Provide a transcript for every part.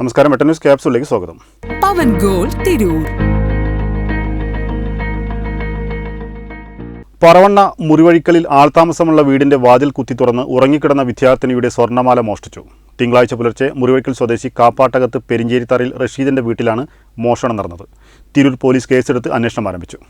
നമസ്കാരം വെട്ട ന്യൂസ് ക്യാപ്സിലേക്ക് സ്വാഗതം. പവൻ ഗോൾ തിരൂർ. പറവണ്ണ മുറിവഴിക്കലിൽ ആൾതാമസമുള്ള വീടിന്റെ വാതിൽ കുത്തി തുറന്ന് ഉറങ്ങിക്കിടന്ന വിദ്യാർത്ഥിനിയുടെ സ്വർണമാല മോഷ്ടിച്ചു. തിങ്കളാഴ്ച പുലർച്ചെ മുറിവഴിക്കൽ സ്വദേശി കാപ്പാട്ടകത്ത് പെരിഞ്ചേരിത്തറയിൽ റഷീദിന്റെ വീട്ടിലാണ് മോഷണം നടന്നത്. തിരൂർ പോലീസ് കേസെടുത്ത് അന്വേഷണം ആരംഭിച്ചു.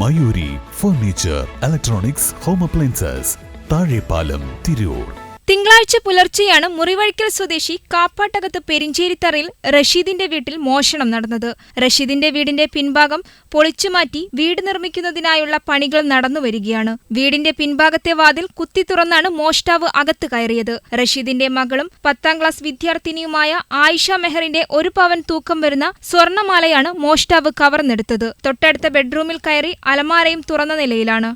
Mayuri furniture electronics home appliances Thazhepalam Tirur. തിങ്കളാഴ്ച പുലർച്ചെയാണ് മുറിവഴിക്കൽ സ്വദേശി കാപ്പാട്ടകത്ത് പെരിഞ്ചേരിത്തറയിൽ റഷീദിന്റെ വീട്ടിൽ മോഷണം നടന്നത്. റഷീദിന്റെ വീടിന്റെ പിൻഭാഗം പൊളിച്ചുമാറ്റി വീട് നിർമ്മിക്കുന്നതിനായുള്ള പണികൾ നടന്നുവരികയാണ് വീടിന്റെ പിൻഭാഗത്തെ വാതിൽ കുത്തി തുറന്നാണ് മോഷ്ടാവ് അകത്ത് കയറിയത്. റഷീദിന്റെ മകളും പത്താം ക്ലാസ് വിദ്യാർത്ഥിനിയുമായ ആയിഷ മെഹറിന്റെ ഒരു പവൻ തൂക്കം വരുന്ന സ്വർണമാലയാണ് മോഷ്ടാവ് കവർന്നെടുത്തത്. തൊട്ടടുത്ത ബെഡ്റൂമിൽ കയറി അലമാരയും തുറന്ന നിലയിലാണ്.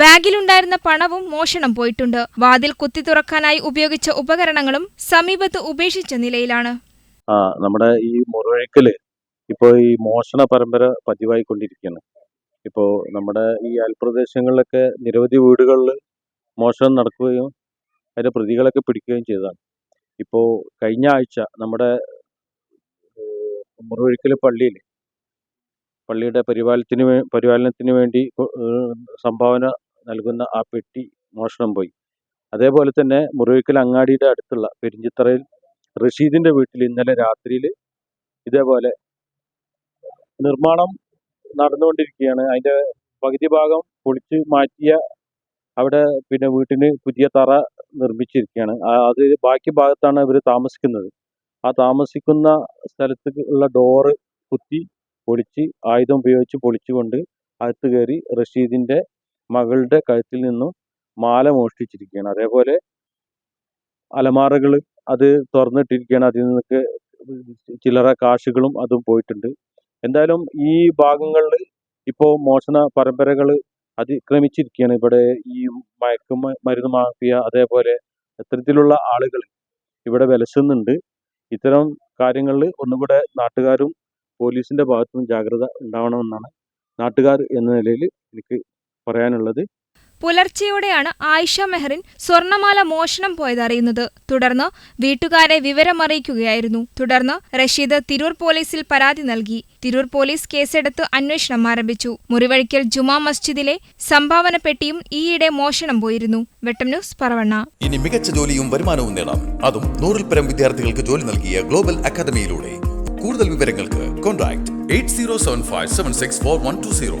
ബാഗിലുണ്ടായിരുന്ന പണവും മോഷണം പോയിട്ടുണ്ട്. വാതിൽ കുത്തി തുറക്കാനായി ഉപയോഗിച്ച ഉപകരണങ്ങളും സമീപത്ത് ഉപേക്ഷിച്ച നിലയിലാണ്. നമ്മുടെ ഈ മുറിവഴിക്കൽ ഇപ്പോ ഈ മോഷണ പരമ്പര കൊണ്ടിരിക്കുന്നു ഇപ്പോ നമ്മുടെ ഈ അയൽപ്രദേശങ്ങളിലൊക്കെ നിരവധി വീടുകളിൽ മോഷണം നടക്കുകയും അതിന്റെ പ്രതികളൊക്കെ പിടിക്കുകയും ചെയ്തതാണ്. ഇപ്പോ കഴിഞ്ഞ ആഴ്ച നമ്മുടെ മുറിവഴിക്കൽ പള്ളിയിൽ പള്ളിയുടെ പരിപാലനത്തിന് പരിപാലനത്തിന് വേണ്ടി സംഭാവന നൽകുന്ന ആ പെട്ടി മോഷണം പോയി. അതേപോലെ തന്നെ മുറിവയ്ക്കൽ അങ്ങാടിയുടെ അടുത്തുള്ള പെരിഞ്ചിത്തറയിൽ റഷീദിന്റെ വീട്ടിൽ ഇന്നലെ രാത്രിയിൽ ഇതേപോലെ നിർമ്മാണം നടന്നുകൊണ്ടിരിക്കുകയാണ്. അതിന്റെ പകുതി ഭാഗം പൊളിച്ച് മാറ്റിയ അവിടെ പിന്നെ വീട്ടിന് പുതിയ തറ നിർമ്മിച്ചിരിക്കുകയാണ്. അത് ബാക്കി ഭാഗത്താണ് ഇവർ താമസിക്കുന്നത്. ആ താമസിക്കുന്ന സ്ഥലത്ത് ഉള്ള ഡോറ് കുത്തി പൊളിച്ച് ആയുധം ഉപയോഗിച്ച് പൊളിച്ചുകൊണ്ട് അകത്ത് കയറി റഷീദിന്റെ മകളുടെ കഴുത്തിൽ നിന്നും മാല മോഷ്ടിച്ചിരിക്കുകയാണ്. അതേപോലെ അലമാറകൾ അത് തുറന്നിട്ടിരിക്കുകയാണ്. അതിൽ നിന്നൊക്കെ ചില്ലറ കാശുകളും അതും പോയിട്ടുണ്ട്. എന്തായാലും ഈ ഭാഗങ്ങളിൽ ഇപ്പോൾ മോഷണ പരമ്പരകൾ അതിക്രമിച്ചിരിക്കുകയാണ്. ഇവിടെ ഈ മയക്കു മരുന്ന് മാഫിയ അതേപോലെ ഇത്തരത്തിലുള്ള ആളുകൾ ഇവിടെ വിലസുന്നുണ്ട്. ഇത്തരം കാര്യങ്ങളിൽ ഒന്നുകൂടെ നാട്ടുകാരും പോലീസിന്റെ ഭാഗത്തുനിന്നും ജാഗ്രത ഉണ്ടാവണമെന്നാണ് നാട്ടുകാർ എന്ന നിലയിൽ എനിക്ക് പറയാനുള്ളത്. പുലർച്ചെയോടെയാണ് ആയിഷ മെഹറിൻ സ്വർണമാല മോഷണം പോയതറിയുന്നത് തുടർന്ന് വീട്ടുകാരെ വിവരമറിയിക്കുകയായിരുന്നു. തുടർന്ന് റഷീദ് തിരൂർ പോലീസിൽ പരാതി നൽകി. തിരൂർ പോലീസ് കേസെടുത്ത് അന്വേഷണം ആരംഭിച്ചു. മുറിവഴിക്കൽ ജുമാ മസ്ജിദിലെ സംഭാവന പെട്ടിയും ഈയിടെ മോഷണം പോയിരുന്നു. വെട്ടം ന്യൂസ് പറവണ്ണ. ഇനി മികച്ച ജോലിയും വരുമാനവും നേടാം. അതും നൂറിൽ പരം വിദ്യാർത്ഥികൾക്ക് ജോലി നൽകിയ ഗ്ലോബൽ അക്കാദമിയിലൂടെ. കൂടുതൽ വിവരങ്ങൾക്ക് contact eight zero seven five seven six four one two zero.